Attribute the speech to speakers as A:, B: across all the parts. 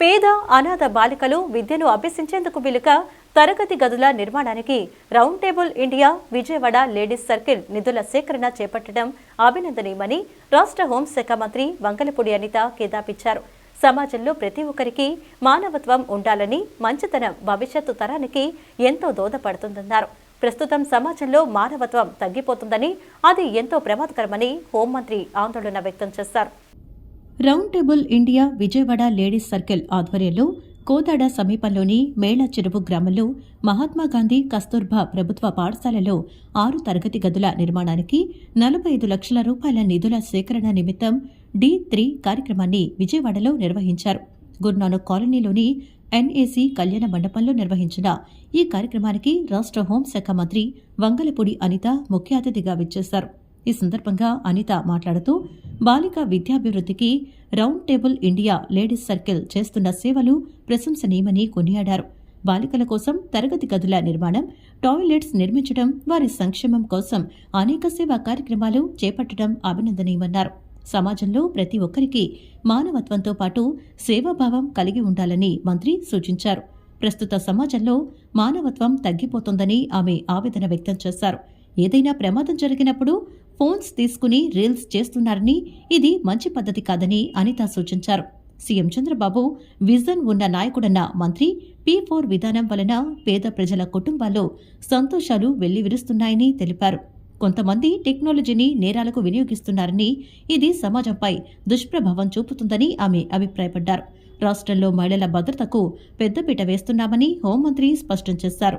A: పేద అనాథ బాలికలు విద్యను అభ్యసించేందుకు వీలుగా తరగతి గదుల నిర్మాణానికి round table India Vijayawada ladies circle నిధుల సేకరణ చేపట్టడం అభినందనీయమని రాష్ట్ర హోంశాఖ మంత్రి వంగలపూడి అనిత కేదాపిచ్చారు సమాజంలో ప్రతి ఒక్కరికి మానవత్వం ఉండాలని మంచితనం భవిష్యత్తు తరానికి ఎంతో దోదపడుతుందన్నారు ప్రస్తుతం సమాజంలో మానవత్వం తగ్గిపోతుందని అది ఎంతో ప్రమాదకరమని హోంమంత్రి ఆందోళన వ్యక్తం చేశారు. Round table India Vijayawada ladies circle ఆధ్వర్యంలో కోదాడ సమీపంలోని మేళ చెరువు గ్రామంలో మహాత్మాగాంధీ కస్తూర్బా ప్రభుత్వ పాఠశాలలో ఆరు తరగతి గదుల నిర్మాణానికి నలభై ఐదు లక్షల రూపాయల నిధుల సేకరణ నిమిత్తం డి త్రీ కార్యక్రమాన్ని విజయవాడలో నిర్వహించారు. గురునానక్ కాలనీలోని ఎన్ఏసీ కళ్యాణ మండపంలో నిర్వహించిన ఈ కార్యక్రమానికి రాష్ట్ర హోంశాఖ మంత్రి వంగలపూడి అనిత ముఖ్య అతిథిగా విచ్చేశారు. ఈ సందర్భంగా అనిత మాట్లాడుతూ బాలిక విద్యాభివృద్ధికి round table India ladies circle చేస్తున్న సేవలు ప్రశంసనీయమని కొనియాడారు. బాలికల కోసం తరగతి గదుల నిర్మాణం టాయిలెట్స్ నిర్మించడం వారి సంక్షేమం కోసం అనేక సేవా కార్యక్రమాలు చేపట్టడం అభినందనీయమన్నారు. సమాజంలో ప్రతి ఒక్కరికి మానవత్వంతో పాటు సేవాభావం కలిగి ఉండాలని మంత్రి సూచించారు. ప్రస్తుత సమాజంలో మానవత్వం తగ్గిపోతోందని ఆమె ఆవేదన వ్యక్తం చేశారు. ఏదైనా ప్రమాదం జరిగినప్పుడు ఫోన్స్ తీసుకుని రీల్స్ చేస్తున్నారని ఇది మంచి పద్ధతి కాదని అనిత సూచించారు. సీఎం చంద్రబాబు విజన్ ఉన్న నాయకుడన్న మంత్రి పీ ఫోర్ విధానం వలన పేద ప్రజల కుటుంబాల్లో సంతోషాలు వెల్లివిరుస్తున్నాయని తెలిపారు. కొంతమంది టెక్నాలజీని నేరాలకు వినియోగిస్తున్నారని ఇది సమాజంపై దుష్ప్రభావం చూపుతుందని ఆమె అభిప్రాయపడ్డారు. రాష్ట్రంలో మహిళల భద్రతకు పెద్దపీట వేస్తున్నామని హోంమంత్రి స్పష్టం చేశారు.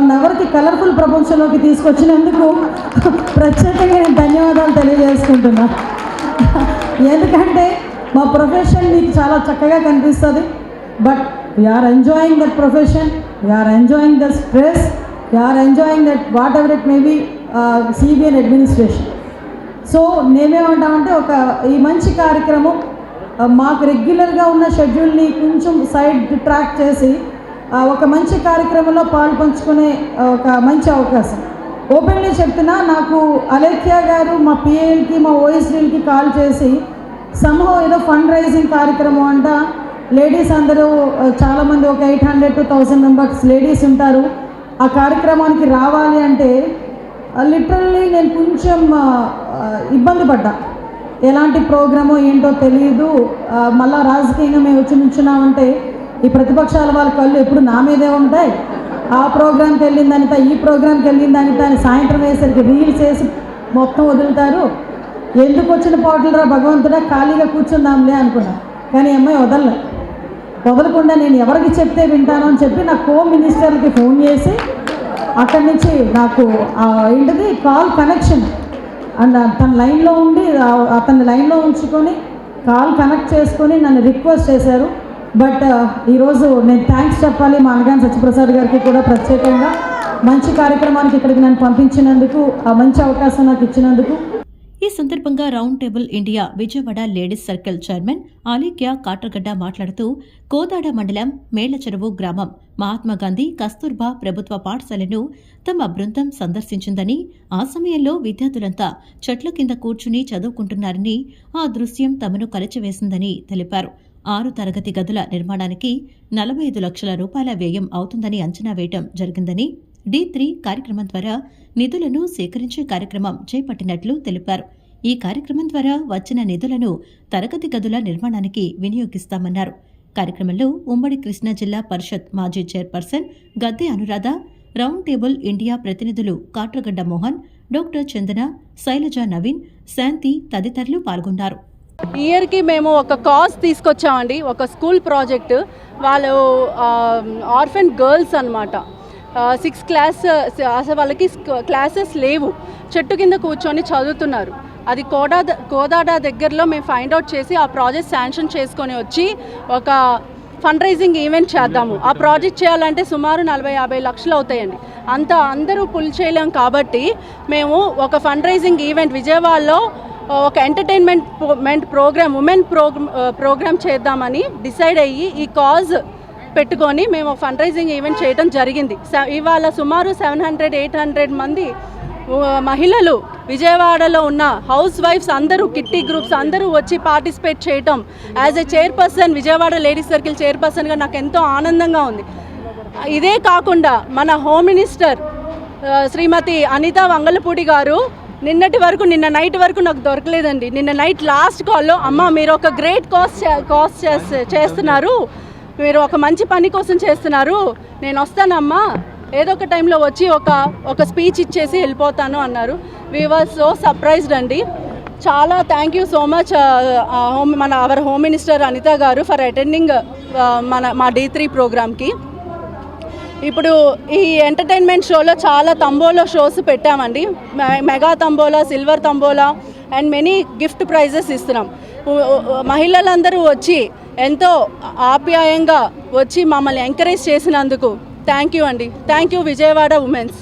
B: వన్ అవర్కి కలర్ఫుల్ ప్రపంచంలోకి తీసుకొచ్చినందుకు ప్రత్యేకంగా నేను ధన్యవాదాలు తెలియజేసుకుంటున్నా. ఎందుకంటే మా ప్రొఫెషన్ మీకు చాలా చక్కగా కనిపిస్తుంది. But we are enjoying that profession we are enjoying the stress we are enjoying that whatever it may be CBN administration so నేనేమంటామంటే ఒక ఈ మంచి కార్యక్రమం uh, మాకు రెగ్యులర్గా ఉన్న షెడ్యూల్ని కొంచెం సైడ్ ట్రాక్ చేసి ఒక మంచి కార్యక్రమంలో పాల్పంచుకునే ఒక మంచి అవకాశం. ఓపెన్లీ చెప్తున్నా నాకు అలేఖ్య గారు మా పిఏఎల్కి మా ఓఎస్డీలకి కాల్ చేసి సంహం ఏదో ఫండ్ రైజింగ్ కార్యక్రమం అంట. లేడీస్ అందరూ చాలామంది ఒక eight hundred to thousand members ladies ఉంటారు. ఆ కార్యక్రమానికి రావాలి అంటే లిటరల్లీ నేను కొంచెం ఇబ్బంది పడ్డా. ఎలాంటి ప్రోగ్రామో ఏంటో తెలియదు మళ్ళీ రాజకీయంగా మేము వచ్చి నుంచున్నామంటే ఈ ప్రతిపక్షాల వాళ్ళ కళ్ళు ఎప్పుడు నా మీదే ఉంటాయి. ఆ ప్రోగ్రామ్కి వెళ్ళింది ఈ ప్రోగ్రామ్కి వెళ్ళింది అని సాయంత్రం వేసరికి రీల్స్ వేసి మొత్తం వదులుతారు. ఎందుకు వచ్చిన పాటలు రా భగవంతుడా ఖాళీగా కూర్చుందాంలే అనుకున్నా. కానీ అమ్మాయి వదలలే. వదలకుండా నేను ఎవరికి చెప్తే వింటాను అని చెప్పి నా కో మినిస్టర్కి ఫోన్ చేసి అక్కడి నుంచి నాకు ఆ ఏంటిది కాల్ కనెక్షన్. అండ్ తన లైన్లో ఉండి అతని అతన్ని లైన్లో ఉంచుకొని కాల్ కనెక్ట్ చేసుకొని నన్ను రిక్వెస్ట్ చేశారు. బట్ ఈరోజు నేను థ్యాంక్స్ చెప్పాలి మా అనగాని సత్యప్రసాద్ గారికి కూడా ప్రత్యేకంగా. మంచి కార్యక్రమానికి ఇక్కడికి నన్ను పంపించినందుకు ఆ మంచి అవకాశం నాకు ఇచ్చినందుకు.
A: ఈ సందర్భంగా round table India Vijayawada ladies circle chairman Alikya Katragadda మాట్లాడుతూ కోదాడ మండలం మేళ్ళచెరువు గ్రామం. మహాత్మాగాంధీ కస్తూర్బా ప్రభుత్వ పాఠశాలను తమ బృందం సందర్శించిందని ఆ సమయంలో విద్యార్థులంతా చెట్ల కింద కూర్చుని చదువుకుంటున్నారని ఆ దృశ్యం తమను కలిచివేసిందని తెలిపారు. ఆరు తరగతి గదుల నిర్మాణానికి నలభై ఐదు లక్షల రూపాయల వ్యయం అవుతుందని అంచనా వేయటం జరిగిందని డి త్రీ కార్యక్రమం ద్వారా నిధులను సేకరించే కార్యక్రమం చేపట్టినట్లు తెలిపారు. ఈ కార్యక్రమం ద్వారా వచ్చిన నిధులను తరగతి గదుల నిర్మాణానికి వినియోగిస్తామన్నారు. కార్యక్రమంలో ఉమ్మడి కృష్ణా జిల్లా పరిషత్ మాజీ chairperson Gadde Anuradha round table India ప్రతినిధులు కాట్రగడ్డ మోహన్ డాక్టర్ చందన శైలజ నవీన్ శాంతి తదితరులు పాల్గొన్నారు.
C: ఇయర్కి మేము ఒక కాజ్ తీసుకొచ్చామండి ఒక స్కూల్ ప్రాజెక్ట్. వాళ్ళు ఆర్ఫెన్ గర్ల్స్ అనమాట సిక్స్ క్లాస్ అసలు వాళ్ళకి క్లాసెస్ లేవు. చెట్టు కింద కూర్చొని చదువుతున్నారు. అది కోడా కోదాడ దగ్గరలో మేము ఫైండ్ అవుట్ చేసి ఆ ప్రాజెక్ట్ శాంక్షన్ చేసుకొని వచ్చి ఒక ఫండ్ రైజింగ్ ఈవెంట్ చేద్దాము. ఆ ప్రాజెక్ట్ చేయాలంటే సుమారు నలభై యాభై లక్షలు అవుతాయండి. అంత అందరూ పుల్ చేయలేం కాబట్టి మేము ఒక ఫండ్ రైజింగ్ ఈవెంట్ విజయవాడలో ఒక ఎంటర్టైన్మెంట్ మెంట్ ప్రోగ్రామ్ ఉమెన్ ప్రోగ్రామ్ ప్రోగ్రామ్ చేద్దామని డిసైడ్ అయ్యి ఈ కాజ్ పెట్టుకొని మేము ఫండ్ రైజింగ్ ఈవెంట్ చేయడం జరిగింది. ఇవాళ సుమారు సెవెన్ హండ్రెడ్ ఎయిట్ హండ్రెడ్ మంది మహిళలు విజయవాడలో ఉన్న హౌస్ వైఫ్స్ అందరూ కిట్టి గ్రూప్స్ అందరూ వచ్చి పార్టిసిపేట్ చేయటం. As a chairperson Vijayawada ladies circle చైర్పర్సన్గా నాకు ఎంతో ఆనందంగా ఉంది. ఇదే కాకుండా మన హోమ్ మినిస్టర్ శ్రీమతి అనిత వంగలపూడి గారు నిన్నటి వరకు నిన్న నైట్ వరకు నాకు దొరకలేదండి. నిన్న నైట్ లాస్ట్ కాల్లో అమ్మ మీరు ఒక గ్రేట్ కాస్ కాస్ చేస్తున్నారు. మీరు ఒక మంచి పని కోసం చేస్తున్నారు. నేను వస్తానమ్మా. ఏదో ఒక టైంలో వచ్చి ఒక ఒక స్పీచ్ ఇచ్చేసి వెళ్ళిపోతాను అన్నారు. వీ వాజ్ సో సర్ప్రైజ్డ్ అండి. చాలా thank you so much home మన our home minister Anitha garu for attending uh, మన మా డీ త్రీ ప్రోగ్రామ్కి ఇప్పుడు ఈ ఎంటర్టైన్మెంట్ షోలో చాలా తంబోలా షోస్ పెట్టామండి. మె- mega tambola silver tambola and many gift prizes ఇస్తున్నాం. మహిళలందరూ వచ్చి ఎంతో ఆప్యాయంగా వచ్చి మమ్మల్ని ఎంకరేజ్ చేసినందుకు థ్యాంక్ యూ అండి. Thank you Vijayawada women's